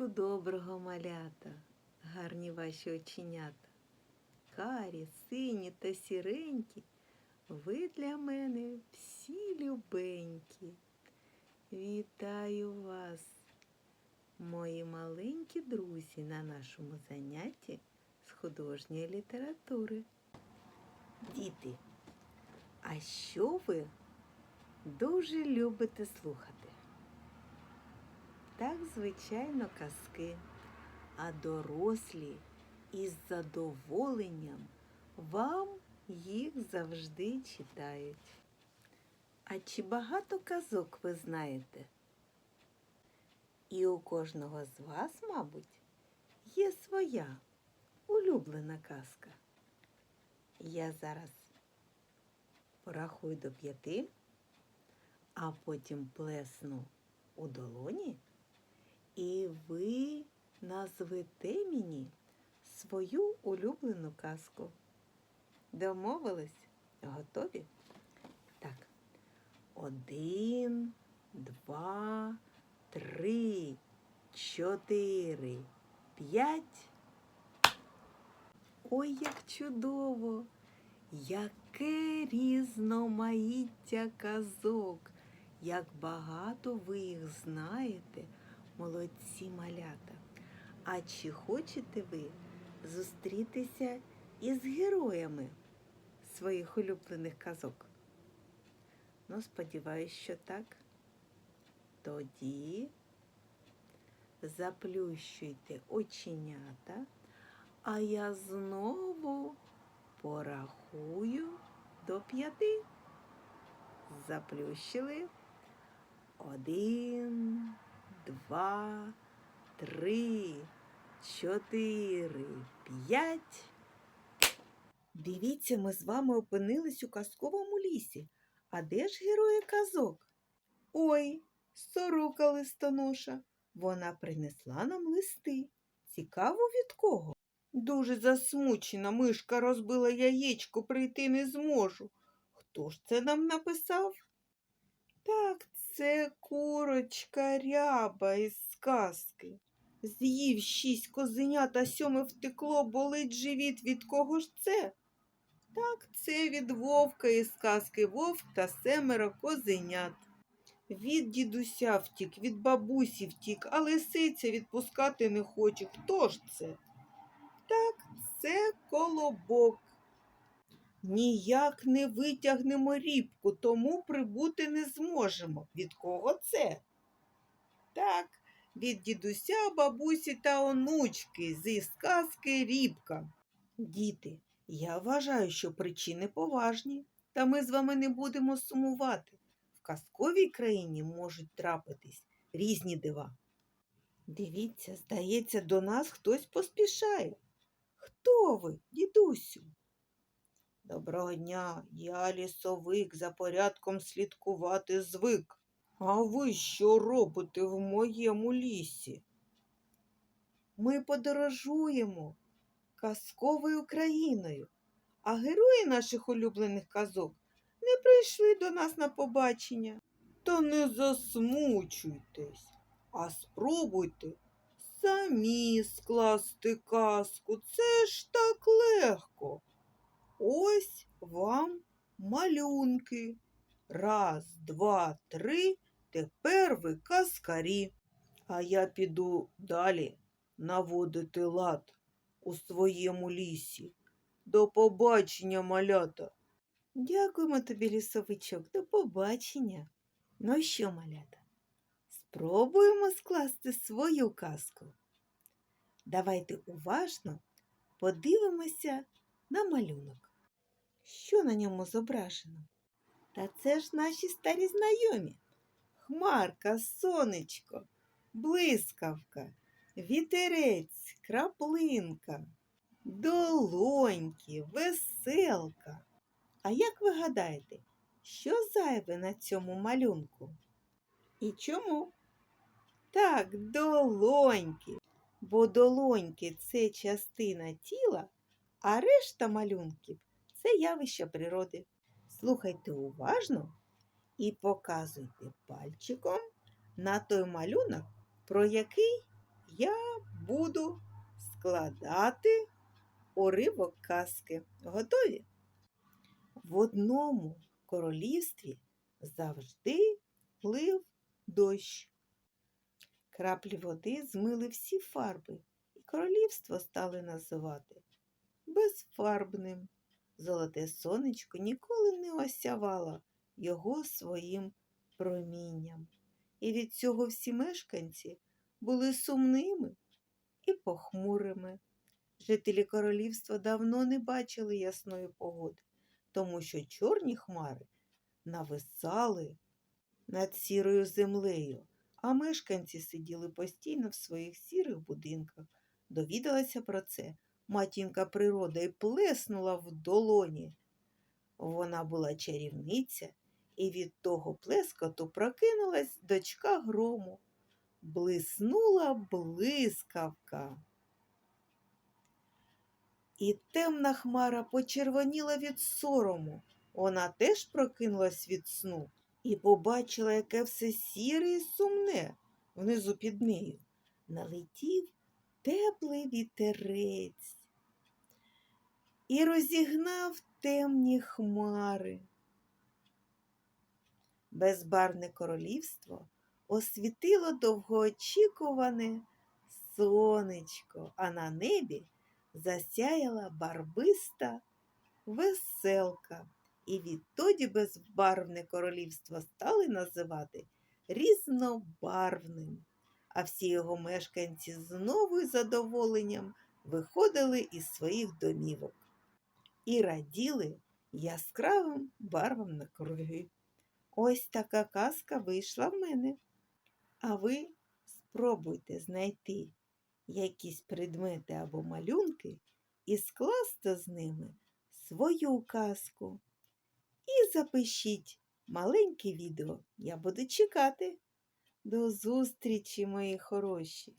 Ранку доброго малята, гарні ваші оченята. Карі, сині та сіренькі, ви для мене всі любенькі. Вітаю вас, мої маленькі друзі, на нашому занятті з художньої літератури. Діти, а що ви дуже любите слухати? Так, звичайно, казки, а дорослі із задоволенням вам їх завжди читають. А чи багато казок ви знаєте? І у кожного з вас, мабуть, є своя улюблена казка. Я зараз порахую до п'яти, а потім плесну у долоні. І ви назвете мені свою улюблену казку. Домовились? Готові? Так. Один, два, три, чотири, п'ять. Ой, як чудово! Яке різноманіття казок! Як багато ви їх знаєте! Молодці малята. А чи хочете ви зустрітися із героями своїх улюблених казок? Ну, сподіваюсь, що так. Тоді заплющуйте оченята, а я знову порахую до п'яти. Заплющили. Один два, три, чотири, п'ять. Дивіться, ми з вами опинились у казковому лісі. А де ж герої казок? Ой, сорока листоноша. Вона принесла нам листи. Цікаво від кого? Дуже засмучена мишка розбила яєчко, прийти не зможу. Хто ж це нам написав? Так, це курочка ряба із сказки. З'їв шість козенят, а сьоме втекло, болить живіт. Від кого ж це? Так, це від вовка із сказки вовк та семеро козенят. Від дідуся втік, від бабусі втік, а лисиця відпускати не хоче. Хто ж це? Так, це колобок. Ніяк не витягнемо рібку, тому прибути не зможемо. Від кого це? Так, від дідуся, бабусі та онучки зі сказки рібка. Діти, я вважаю, що причини поважні, та ми з вами не будемо сумувати. В казковій країні можуть трапитись різні дива. Дивіться, здається, до нас хтось поспішає. Хто ви, дідусю? Доброго дня, я лісовик, за порядком слідкувати звик. А ви що робите в моєму лісі? Ми подорожуємо казковою країною, а герої наших улюблених казок не прийшли до нас на побачення. Та не засмучуйтесь, а спробуйте самі скласти казку. Це ж так легко. Ось вам малюнки. Раз, два, три. Тепер ви казкарі. А я піду далі наводити лад у своєму лісі. До побачення, малята. Дякуємо тобі, лісовичок, до побачення. Ну що, малята, спробуємо скласти свою казку. Давайте уважно подивимося на малюнок. Що на ньому зображено? Та це ж наші старі знайомі. Хмарка, сонечко, блискавка, вітерець, краплинка, долоньки, веселка. А як ви гадаєте, що зайве на цьому малюнку? І чому? Так, долоньки, бо долоньки це частина тіла, а решта малюнків це явище природи. Слухайте уважно і показуйте пальчиком на той малюнок, про який я буду складати уривок казки. Готові? В одному королівстві завжди лив дощ. Краплі води змили всі фарби, і королівство стали називати безфарбним. Золоте сонечко ніколи не осявало його своїм промінням. І від цього всі мешканці були сумними і похмурими. Жителі королівства давно не бачили ясної погоди, тому що чорні хмари нависали над сірою землею, а мешканці сиділи постійно в своїх сірих будинках. Довідалася про це матінка природа і плеснула в долоні. Вона була чарівниця, і від того плескоту прокинулась дочка грому. Блиснула блискавка. І темна хмара почервоніла від сорому. Вона теж прокинулась від сну і побачила, яке все сіре і сумне внизу під нею. Налетів теплий вітерець і розігнав темні хмари. Безбарне королівство освітило довгоочікуване сонечко, а на небі засяяла барвиста веселка. І відтоді безбарвне королівство стали називати різнобарвним, а всі його мешканці знову із задоволенням виходили із своїх домівок і раділи яскравим барвам на круги. Ось така казка вийшла в мене. А ви спробуйте знайти якісь предмети або малюнки і скласти з ними свою казку. І запишіть маленьке відео. Я буду чекати. До зустрічі, мої хороші!